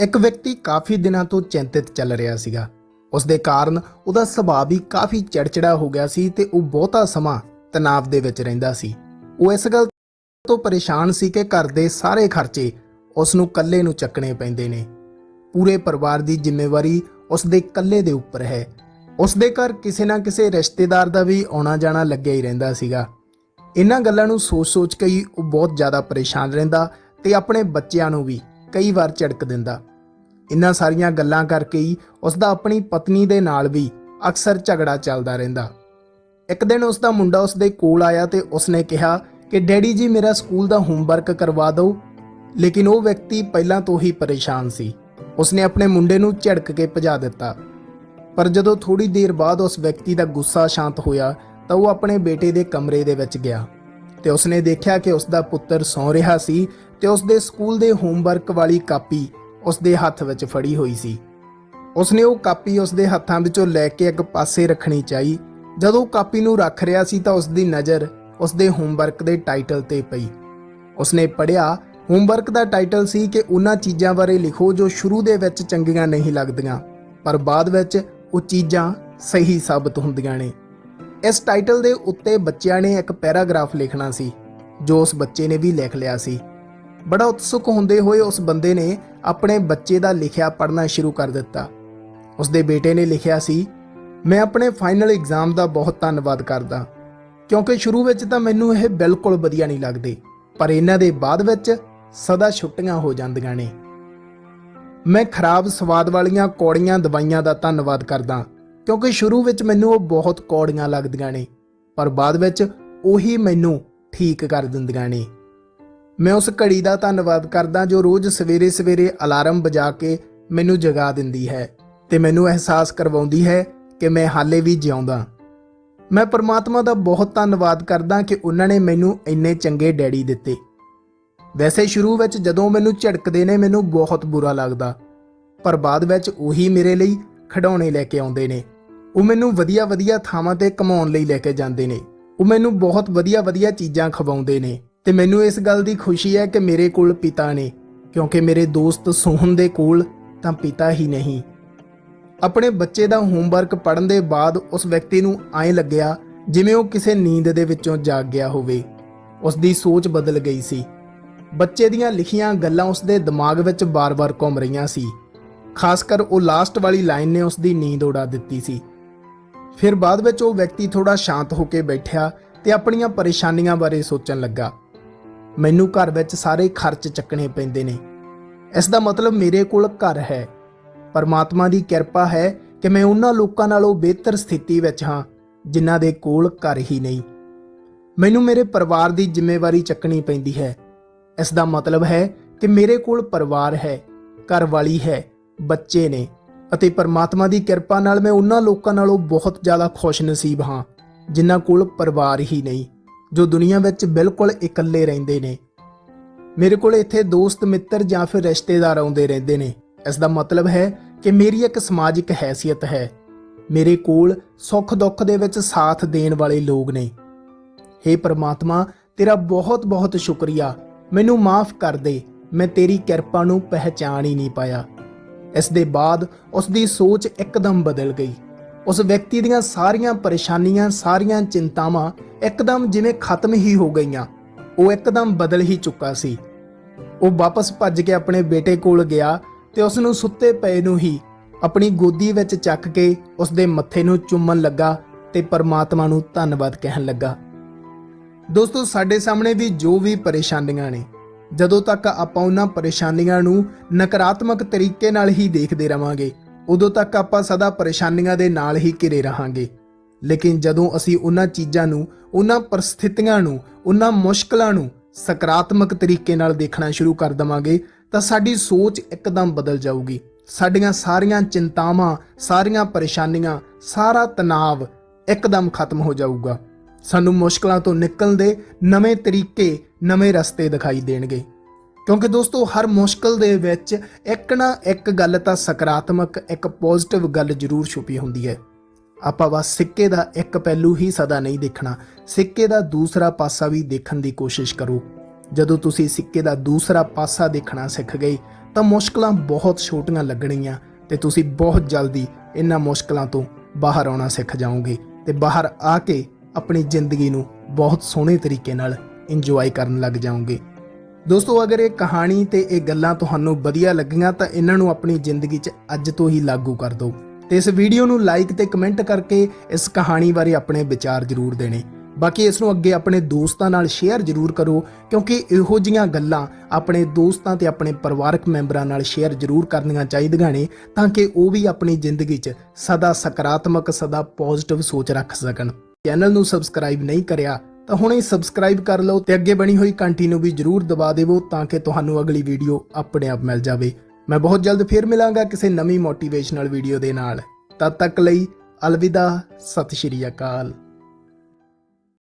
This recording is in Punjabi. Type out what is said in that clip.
ਇੱਕ ਵਿਅਕਤੀ ਕਾਫੀ ਦਿਨਾਂ ਤੋਂ ਚਿੰਤਿਤ ਚੱਲ ਰਿਹਾ ਸੀਗਾ। ਉਸ ਦੇ ਕਾਰਨ ਉਹਦਾ ਸੁਭਾਅ ਵੀ ਕਾਫੀ ਚੜਚੜਾ ਹੋ ਗਿਆ ਸੀ ਤੇ ਉਹ ਬਹੁਤਾ ਸਮਾਂ ਤਣਾਅ ਦੇ ਵਿੱਚ ਰਹਿੰਦਾ ਸੀ। ਉਹ ਇਸ ਗੱਲ ਤੋਂ ਪਰੇਸ਼ਾਨ ਸੀ ਕਿ ਘਰ ਦੇ ਸਾਰੇ ਖਰਚੇ ਉਸ ਨੂੰ ਇਕੱਲੇ ਨੂੰ ਚੱਕਣੇ ਪੈਂਦੇ ਨੇ। ਪੂਰੇ ਪਰਿਵਾਰ ਦੀ ਜ਼ਿੰਮੇਵਾਰੀ ਉਸ ਦੇ ਇਕੱਲੇ ਦੇ ਉੱਪਰ ਹੈ। ਉਸ ਦੇ ਘਰ ਕਿਸੇ ਨਾ ਕਿਸੇ ਰਿਸ਼ਤੇਦਾਰ ਦਾ ਵੀ ਆਉਣਾ ਜਾਣਾ ਲੱਗਿਆ ਹੀ ਰਹਿੰਦਾ ਸੀਗਾ। ਇਹਨਾਂ ਗੱਲਾਂ ਨੂੰ ਸੋਚ-ਸੋਚ ਕੇ ਹੀ ਉਹ ਬਹੁਤ ਜ਼ਿਆਦਾ ਪਰੇਸ਼ਾਨ ਰਹਿੰਦਾ ਤੇ ਆਪਣੇ ਬੱਚਿਆਂ ਨੂੰ ਵੀ ਕਈ ਵਾਰ ਝਿੜਕ ਦਿੰਦਾ। ਇਹਨਾਂ ਸਾਰੀਆਂ ਗੱਲਾਂ ਕਰਕੇ ਹੀ ਉਸ ਦਾ ਆਪਣੀ ਪਤਨੀ ਦੇ ਨਾਲ ਵੀ ਅਕਸਰ ਝਗੜਾ ਚੱਲਦਾ ਰਹਿੰਦਾ। ਇੱਕ ਦਿਨ ਉਸ ਦਾ ਮੁੰਡਾ ਉਸ ਦੇ ਕੋਲ ਆਇਆ ਤੇ ਉਸਨੇ ਕਿਹਾ ਕਿ, ਡੈਡੀ ਜੀ, ਮੇਰਾ ਸਕੂਲ ਦਾ ਹੋਮਵਰਕ ਕਰਵਾ ਦਿਓ। ਲੇਕਿਨ ਉਹ ਵਿਅਕਤੀ ਪਹਿਲਾਂ ਤੋਂ ਹੀ ਪਰੇਸ਼ਾਨ ਸੀ। ਉਸਨੇ ਆਪਣੇ ਮੁੰਡੇ ਨੂੰ ਝਿੜਕ ਕੇ ਭਜਾ ਦਿੱਤਾ। ਪਰ ਜਦੋਂ ਥੋੜੀ ਦੇਰ ਬਾਅਦ ਉਸ ਵਿਅਕਤੀ ਦਾ ਗੁੱਸਾ ਸ਼ਾਂਤ ਹੋਇਆ, ਤਾਂ ਉਹ ਆਪਣੇ ਬੇਟੇ ਦੇ ਕਮਰੇ ਦੇ ਵਿੱਚ ਗਿਆ ਤੇ ਉਸਨੇ ਦੇਖਿਆ ਕਿ ਉਸ ਦਾ ਪੁੱਤਰ ਸੌਂ ਰਿਹਾ ਸੀ ਤੇ ਉਸ ਦੇ ਸਕੂਲ ਦੇ ਹੋਮਵਰਕ ਵਾਲੀ ਕਾਪੀ ਉਸ ਦੇ ਹੱਥ ਵਿੱਚ ਫੜੀ ਹੋਈ ਸੀ। ਉਸਨੇ ਉਹ ਕਾਪੀ ਉਸ ਦੇ ਹੱਥਾਂ ਵਿੱਚੋਂ ਲੈ ਕੇ ਇੱਕ ਪਾਸੇ ਰੱਖਣੀ ਚਾਹੀ। ਜਦੋਂ ਉਹ ਕਾਪੀ ਨੂੰ ਰੱਖ ਰਿਹਾ ਸੀ ਤਾਂ ਉਸ ਦੀ ਨਜ਼ਰ ਉਸ ਦੇ ਹੋਮਵਰਕ ਦੇ ਟਾਈਟਲ ਤੇ ਪਈ। ਉਸਨੇ ਪੜ੍ਹਿਆ, ਹੋਮਵਰਕ ਦਾ ਟਾਈਟਲ ਸੀ ਕਿ ਉਹਨਾਂ ਚੀਜ਼ਾਂ ਬਾਰੇ ਲਿਖੋ ਜੋ ਸ਼ੁਰੂ ਦੇ ਵਿੱਚ ਚੰਗੀਆਂ ਨਹੀਂ ਲੱਗਦੀਆਂ, ਪਰ ਬਾਅਦ ਵਿੱਚ ਉਹ ਚੀਜ਼ਾਂ ਸਹੀ ਸਾਬਤ ਹੁੰਦੀਆਂ ਨੇ। ਇਸ ਟਾਈਟਲ ਦੇ ਉੱਤੇ ਬੱਚਿਆਂ ਨੇ ਇੱਕ ਪੈਰਾਗ੍ਰਾਫ ਲਿਖਣਾ ਸੀ, ਜੋ ਉਸ ਬੱਚੇ ਨੇ ਵੀ ਲਿਖ ਲਿਆ ਸੀ। ਬੜਾ ਉਤਸੁਕ ਹੁੰਦੇ ਹੋਏ ਉਸ ਬੰਦੇ ਨੇ ਆਪਣੇ ਬੱਚੇ ਦਾ ਲਿਖਿਆ ਪੜ੍ਹਨਾ ਸ਼ੁਰੂ ਕਰ ਦਿੱਤਾ। ਉਸ ਦੇ ਬੇਟੇ ਨੇ ਲਿਖਿਆ ਸੀ, ਮੈਂ ਆਪਣੇ ਫਾਈਨਲ ਐਗਜ਼ਾਮ ਦਾ ਬਹੁਤ ਧੰਨਵਾਦ ਕਰਦਾ, ਕਿਉਂਕਿ ਸ਼ੁਰੂ ਵਿੱਚ ਤਾਂ ਮੈਨੂੰ ਇਹ ਬਿਲਕੁਲ ਵਧੀਆ ਨਹੀਂ ਲੱਗਦੇ, ਪਰ ਇਹਨਾਂ ਦੇ ਬਾਅਦ ਵਿੱਚ ਸਦਾ ਛੁੱਟੀਆਂ ਹੋ ਜਾਂਦੀਆਂ ਨੇ। ਮੈਂ ਖਰਾਬ ਸਵਾਦ ਵਾਲੀਆਂ ਕੌੜੀਆਂ ਦਵਾਈਆਂ ਦਾ ਧੰਨਵਾਦ ਕਰਦਾ, ਕਿਉਂਕਿ ਸ਼ੁਰੂ ਵਿੱਚ ਮੈਨੂੰ ਉਹ ਬਹੁਤ ਕੌੜੀਆਂ ਲੱਗਦੀਆਂ ਨੇ, ਪਰ ਬਾਅਦ ਵਿੱਚ ਉਹੀ ਮੈਨੂੰ ਠੀਕ ਕਰ ਦਿੰਦੀਆਂ ਨੇ। ਮੈਂ ਉਸ ਘੜੀ ਦਾ ਧੰਨਵਾਦ ਕਰਦਾ ਜੋ ਰੋਜ਼ ਸਵੇਰੇ-ਸਵੇਰੇ ਅਲਾਰਮ ਵਜਾ ਕੇ ਮੈਨੂੰ ਜਗਾ ਦਿੰਦੀ ਹੈ ਤੇ ਮੈਨੂੰ ਅਹਿਸਾਸ ਕਰਵਾਉਂਦੀ ਹੈ ਕਿ ਮੈਂ ਹਾਲੇ ਵੀ ਜਿਉਂਦਾ। ਮੈਂ ਪਰਮਾਤਮਾ ਦਾ ਬਹੁਤ ਧੰਨਵਾਦ ਕਰਦਾ ਕਿ ਉਹਨਾਂ ਨੇ ਮੈਨੂੰ ਇੰਨੇ ਚੰਗੇ ਡੈਡੀ ਦਿੱਤੇ। ਵੈਸੇ ਸ਼ੁਰੂ ਵਿੱਚ ਜਦੋਂ ਮੈਨੂੰ ਝਿੜਕਦੇ ਨੇ, ਮੈਨੂੰ ਬਹੁਤ ਬੁਰਾ ਲੱਗਦਾ। ਪਰ ਬਾਅਦ ਵਿੱਚ ਉਹੀ ਮੇਰੇ ਲਈ ਖਿਡੌਣੇ ਲੈ ਕੇ ਆਉਂਦੇ ਨੇ। ਉਹ ਮੈਨੂੰ ਵਧੀਆ-ਵਧੀਆ ਥਾਵਾਂ ਤੇ ਘਮਾਉਣ ਲਈ ਲੈ ਕੇ ਜਾਂਦੇ ਨੇ। ਉਹ ਮੈਨੂੰ ਬਹੁਤ ਵਧੀਆ-ਵਧੀਆ ਚੀਜ਼ਾਂ ਖਵਾਉਂਦੇ ਨੇ। ਤੇ ਮੈਨੂੰ ਇਸ ਗੱਲ ਦੀ ਖੁਸ਼ੀ ਹੈ ਕਿ ਮੇਰੇ ਕੋਲ ਪਿਤਾ ਨੇ, ਕਿਉਂਕਿ ਮੇਰੇ ਦੋਸਤ ਸੋਹਨ ਦੇ ਕੋਲ ਤਾਂ ਪਿਤਾ ਹੀ ਨਹੀਂ। ਆਪਣੇ ਬੱਚੇ ਦਾ ਹੋਮਵਰਕ ਪੜ੍ਹਨ ਦੇ ਬਾਅਦ ਉਸ ਵਿਅਕਤੀ ਨੂੰ ਐਂ ਲੱਗਿਆ ਜਿਵੇਂ ਉਹ ਕਿਸੇ ਨੀਂਦ ਦੇ ਵਿੱਚੋਂ ਜਾਗ ਗਿਆ ਹੋਵੇ। ਉਸ ਦੀ ਸੋਚ ਬਦਲ ਗਈ ਸੀ। ਬੱਚੇ ਦੀਆਂ ਲਿਖੀਆਂ ਗੱਲਾਂ ਉਸ ਦੇ ਦਿਮਾਗ ਵਿੱਚ ਬਾਰ-ਬਾਰ ਘੁੰਮ ਰਹੀਆਂ ਸੀ। ਖਾਸ ਕਰ ਉਹ ਲਾਸਟ ਵਾਲੀ ਲਾਈਨ ਨੇ ਉਸ ਦੀ ਨੀਂਦ ਉਡਾ ਦਿੱਤੀ ਸੀ। ਫਿਰ ਬਾਅਦ ਵਿੱਚ ਉਹ ਵਿਅਕਤੀ ਥੋੜਾ ਸ਼ਾਂਤ ਹੋ ਕੇ ਬੈਠਿਆ ਤੇ ਆਪਣੀਆਂ ਪਰੇਸ਼ਾਨੀਆਂ ਬਾਰੇ ਸੋਚਣ ਲੱਗਾ। ਮੈਨੂੰ ਘਰ ਵਿੱਚ ਸਾਰੇ ਖਰਚ ਚੱਕਣੇ ਪੈਂਦੇ ਨੇ। ਇਸ ਦਾ ਮਤਲਬ ਮੇਰੇ ਕੋਲ ਘਰ ਹੈ। ਪਰਮਾਤਮਾ ਦੀ ਕਿਰਪਾ ਹੈ ਕਿ ਮੈਂ ਉਹਨਾਂ ਲੋਕਾਂ ਨਾਲੋਂ ਬਿਹਤਰ ਸਥਿਤੀ ਵਿੱਚ ਹਾਂ, ਜਿਨ੍ਹਾਂ ਦੇ ਕੋਲ ਘਰ ਹੀ ਨਹੀਂ। ਮੈਨੂੰ ਮੇਰੇ ਪਰਿਵਾਰ ਦੀ ਜ਼ਿੰਮੇਵਾਰੀ ਚੱਕਣੀ ਪੈਂਦੀ ਹੈ। ਇਸ ਦਾ ਮਤਲਬ ਹੈ ਕਿ ਮੇਰੇ ਕੋਲ ਪਰਿਵਾਰ ਹੈ, ਘਰ ਵਾਲੀ ਹੈ, ਬੱਚੇ ਨੇ, ਅਤੇ ਪਰਮਾਤਮਾ ਦੀ ਕਿਰਪਾ ਨਾਲ ਮੈਂ ਉਹਨਾਂ ਲੋਕਾਂ ਨਾਲੋਂ ਬਹੁਤ ਜ਼ਿਆਦਾ ਖੁਸ਼ ਨਸੀਬ ਹਾਂ, ਜਿਨ੍ਹਾਂ ਕੋਲ ਪਰਿਵਾਰ ਹੀ ਨਹੀਂ। ਜੋ ਦੁਨੀਆ ਵਿੱਚ ਬਿਲਕੁਲ ਇਕੱਲੇ ਰਹਿੰਦੇ ਨੇ। ਮੇਰੇ ਕੋਲ ਇੱਥੇ ਦੋਸਤ, ਮਿੱਤਰ ਜਾਂ ਫਿਰ ਰਿਸ਼ਤੇਦਾਰ ਆਉਂਦੇ ਰਹਿੰਦੇ ਨੇ। ਇਸ ਦਾ ਮਤਲਬ ਹੈ ਕਿ ਮੇਰੀ ਇੱਕ ਸਮਾਜਿਕ ਹੈਸੀਅਤ ਹੈ। ਮੇਰੇ ਕੋਲ ਸੁੱਖ ਦੁੱਖ ਦੇ ਵਿੱਚ ਸਾਥ ਦੇਣ ਵਾਲੇ ਲੋਕ ਨੇ। हे ਪ੍ਰਮਾਤਮਾ, ਤੇਰਾ ਬਹੁਤ ਬਹੁਤ ਸ਼ੁਕਰੀਆ। ਮੈਨੂੰ ਮਾਫ ਕਰ ਦੇ। ਮੈਂ ਤੇਰੀ ਕਿਰਪਾ ਨੂੰ ਪਹਿਚਾਨ ਹੀ ਨਹੀਂ ਪਾਇਆ। ਇਸ ਦੇ ਬਾਅਦ ਉਸ ਦੀ ਸੋਚ ਇੱਕਦਮ ਬਦਲ ਗਈ। ਉਸ ਵਿਅਕਤੀ ਦੀਆਂ ਸਾਰੀਆਂ ਪਰੇਸ਼ਾਨੀਆਂ, ਸਾਰੀਆਂ ਚਿੰਤਾਵਾਂ ਇੱਕਦਮ ਜਿਵੇਂ ਖਤਮ ਹੀ ਹੋ ਗਈਆਂ। ਉਹ ਇੱਕਦਮ ਬਦਲ ਹੀ ਚੁੱਕਾ ਸੀ। ਉਹ ਵਾਪਸ ਭੱਜ ਕੇ ਆਪਣੇ ਬੇਟੇ ਕੋਲ ਗਿਆ ਤੇ ਉਸ ਨੂੰ ਸੁੱਤੇ ਪਏ ਨੂੰ ਹੀ ਆਪਣੀ ਗੋਦੀ ਵਿੱਚ ਚੱਕ ਕੇ ਉਸ ਦੇ ਮੱਥੇ ਨੂੰ ਚੁੰਮਣ ਲੱਗਾ ਤੇ ਪਰਮਾਤਮਾ ਨੂੰ ਧੰਨਵਾਦ ਕਹਿਣ ਲੱਗਾ। ਦੋਸਤੋ, ਸਾਡੇ ਸਾਹਮਣੇ ਵੀ ਜੋ ਵੀ ਪਰੇਸ਼ਾਨੀਆਂ ਨੇ, ਜਦੋਂ ਤੱਕ ਆਪਾਂ ਉਹਨਾਂ ਪਰੇਸ਼ਾਨੀਆਂ ਨੂੰ ਨਕਾਰਾਤਮਕ ਤਰੀਕੇ ਨਾਲ ਹੀ ਦੇਖਦੇ ਰਵਾਂਗੇ ਉਦੋਂ ਤੱਕ ਆਪਾਂ ਸਦਾ ਪਰੇਸ਼ਾਨੀਆਂ ਦੇ ਨਾਲ ਹੀ ਘਿਰੇ ਰਹਾਂਗੇ। ਲੇਕਿਨ ਜਦੋਂ ਅਸੀਂ ਉਹਨਾਂ ਚੀਜ਼ਾਂ ਨੂੰ, ਉਹਨਾਂ ਪਰਿਸਥਿਤੀਆਂ ਨੂੰ, ਉਹਨਾਂ ਮੁਸ਼ਕਲਾਂ ਨੂੰ ਸਕਾਰਾਤਮਕ ਤਰੀਕੇ ਨਾਲ ਦੇਖਣਾ ਸ਼ੁਰੂ ਕਰ ਦਵਾਂਗੇ, ਤਾਂ ਸਾਡੀ ਸੋਚ ਇੱਕਦਮ ਬਦਲ ਜਾਊਗੀ। ਸਾਡੀਆਂ ਸਾਰੀਆਂ ਚਿੰਤਾਵਾਂ, ਸਾਰੀਆਂ ਪਰੇਸ਼ਾਨੀਆਂ, ਸਾਰਾ ਤਣਾਅ ਇੱਕਦਮ ਖਤਮ ਹੋ ਜਾਊਗਾ। ਸਾਨੂੰ ਮੁਸ਼ਕਲਾਂ ਤੋਂ ਨਿਕਲਣ ਦੇ ਨਵੇਂ ਤਰੀਕੇ, ਨਵੇਂ ਰਸਤੇ ਦਿਖਾਈ ਦੇਣਗੇ। ਕਿਉਂਕਿ ਦੋਸਤੋ, ਹਰ ਮੁਸ਼ਕਲ ਦੇ ਵਿੱਚ ਇੱਕ ਨਾ ਇੱਕ ਗੱਲ ਤਾਂ ਸਕਾਰਾਤਮਕ, ਇੱਕ ਪੋਜ਼ਿਟਿਵ ਗੱਲ ਜ਼ਰੂਰ ਛੁਪੀ ਹੁੰਦੀ ਹੈ। ਆਪਾਂ ਬਸ ਸਿੱਕੇ ਦਾ ਇੱਕ ਪਹਿਲੂ ਹੀ ਸਦਾ ਨਹੀਂ ਦੇਖਣਾ। ਸਿੱਕੇ ਦਾ ਦੂਸਰਾ ਪਾਸਾ ਵੀ ਦੇਖਣ ਦੀ ਕੋਸ਼ਿਸ਼ ਕਰੋ। ਜਦੋਂ ਤੁਸੀਂ ਸਿੱਕੇ ਦਾ ਦੂਸਰਾ ਪਾਸਾ ਦੇਖਣਾ ਸਿੱਖ ਗਏ, ਤਾਂ ਮੁਸ਼ਕਲਾਂ ਬਹੁਤ ਛੋਟੀਆਂ ਲੱਗਣਗੀਆਂ ਤੇ ਤੁਸੀਂ ਬਹੁਤ ਜਲਦੀ ਇਹਨਾਂ ਮੁਸ਼ਕਲਾਂ ਤੋਂ ਬਾਹਰ ਆਉਣਾ ਸਿੱਖ ਜਾਓਗੇ ਤੇ ਬਾਹਰ ਆ ਕੇ ਆਪਣੀ ਜ਼ਿੰਦਗੀ ਨੂੰ ਬਹੁਤ ਸੋਹਣੇ ਤਰੀਕੇ ਨਾਲ ਇੰਜੋਏ ਕਰਨ ਲੱਗ ਜਾਓਗੇ। ਦੋਸਤੋ, ਅਗਰ ਇਹ ਕਹਾਣੀ ਤੇ ਇਹ ਗੱਲਾਂ ਤੁਹਾਨੂੰ ਵਧੀਆ ਲੱਗੀਆਂ ਤਾਂ ਇਹਨਾਂ ਨੂੰ ਆਪਣੀ ਜ਼ਿੰਦਗੀ 'ਚ ਅੱਜ ਤੋਂ ਹੀ ਲਾਗੂ ਕਰ ਦਿਓ ਤੇ ਇਸ ਵੀਡੀਓ ਨੂੰ ਲਾਈਕ ਤੇ ਕਮੈਂਟ ਕਰਕੇ ਇਸ ਕਹਾਣੀ ਬਾਰੇ ਆਪਣੇ ਵਿਚਾਰ ਜ਼ਰੂਰ ਦੇਣੇ। ਬਾਕੀ ਇਸ ਨੂੰ ਅੱਗੇ ਆਪਣੇ ਦੋਸਤਾਂ ਨਾਲ ਸ਼ੇਅਰ ਜ਼ਰੂਰ ਕਰੋ, ਕਿਉਂਕਿ ਇਹੋ ਜੀਆਂ ਗੱਲਾਂ ਆਪਣੇ ਦੋਸਤਾਂ ਤੇ ਆਪਣੇ ਪਰਿਵਾਰਕ ਮੈਂਬਰਾਂ ਨਾਲ ਸ਼ੇਅਰ ਜ਼ਰੂਰ ਕਰਨੀਆਂ ਚਾਹੀਦੀਆਂ ਨੇ, ਤਾਂ ਕਿ ਉਹ ਵੀ ਆਪਣੀ ਜ਼ਿੰਦਗੀ 'ਚ ਸਦਾ ਸਕਾਰਾਤਮਕ, ਸਦਾ ਪੋਜ਼ਿਟਿਵ ਸੋਚ ਰੱਖ ਸਕਣ। ਚੈਨਲ ਨੂੰ ਸਬਸਕ੍ਰਾਈਬ ਨਹੀਂ ਕਰਿਆ ਤਾਂ ਹੁਣੇ ਸਬਸਕ੍ਰਾਈਬ ਕਰ ਲਓ ਤੇ ਅੱਗੇ ਬਣੀ ਹੋਈ ਘੰਟੀ ਨੂੰ ਵੀ ਜਰੂਰ ਦਬਾ ਦੇਵੋ ਤਾਂ ਕਿ ਤੁਹਾਨੂੰ ਅਗਲੀ ਵੀਡੀਓ ਆਪਣੇ ਆਪ ਮਿਲ ਜਾਵੇ। ਮੈਂ ਬਹੁਤ ਜਲਦ ਫੇਰ ਮਿਲਾਂਗਾ ਕਿਸੇ ਨਵੀਂ ਮੋਟੀਵੇਸ਼ਨਲ ਵੀਡੀਓ ਦੇ ਨਾਲ। ਤਦ ਤੱਕ ਲਈ ਅਲਵਿਦਾ, ਸਤਿ ਸ਼੍ਰੀ ਅਕਾਲ।